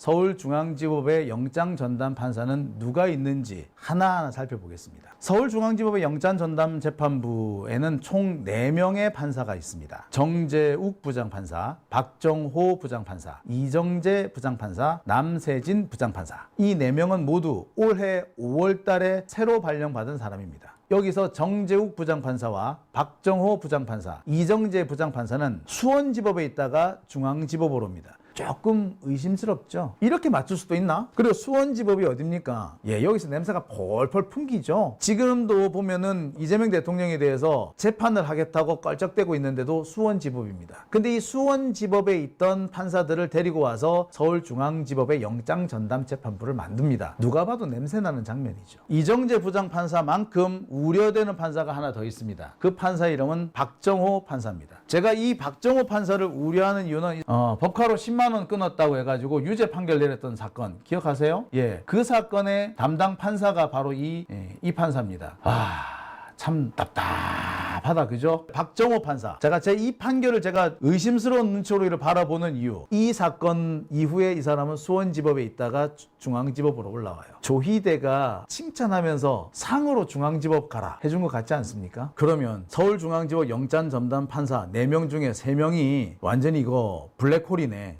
서울중앙지법의 영장 전담 판사는 누가 있는지 하나하나 살펴보겠습니다. 서울중앙지법의 영장 전담 재판부에는 총 4명의 판사가 있습니다. 정재욱 부장판사, 박정호 부장판사, 이정재 부장판사, 남세진 부장판사. 이 4명은 모두 올해 5월 달에 새로 발령받은 사람입니다. 여기서 정재욱 부장판사와 박정호 부장판사, 이정재 부장판사는 수원지법에 있다가 중앙지법으로 옵니다. 조금 의심스럽죠. 이렇게 맞출 수도 있나? 그리고 수원지법이 어딥니까? 예, 여기서 냄새가 펄펄 풍기죠. 지금도 보면은 이재명 대통령에 대해서 재판을 하겠다고 껄쩍대고 있는데도 수원지법입니다. 근데 이 수원지법에 있던 판사들을 데리고 와서 서울중앙지법의 영장 전담 재판부를 만듭니다. 누가 봐도 냄새나는 장면이죠. 이정재 부장판사만큼 우려되는 판사가 하나 더 있습니다. 그 판사 이름은 박정호 판사입니다. 제가 이 박정호 판사를 우려하는 이유는 어, 법카로 10만 원 끊었다고 해가지고 유죄 판결 내렸던 사건 기억하세요? 예, 그 사건의 담당 판사가 바로 이, 예, 이 판사입니다. 아. 참 답답하다 그죠? 박정호 판사 제가 제 이 판결을 제가 의심스러운 눈초로 이를 바라보는 이유 이 사건 이후에 이 사람은 수원지법에 있다가 주- 중앙지법으로 올라와요 조희대가 칭찬하면서 상으로 중앙지법 가라 해준 것 같지 않습니까? 그러면 서울중앙지법 영장 전담 판사 4명 중에 3명이 완전히 이거 블랙홀이네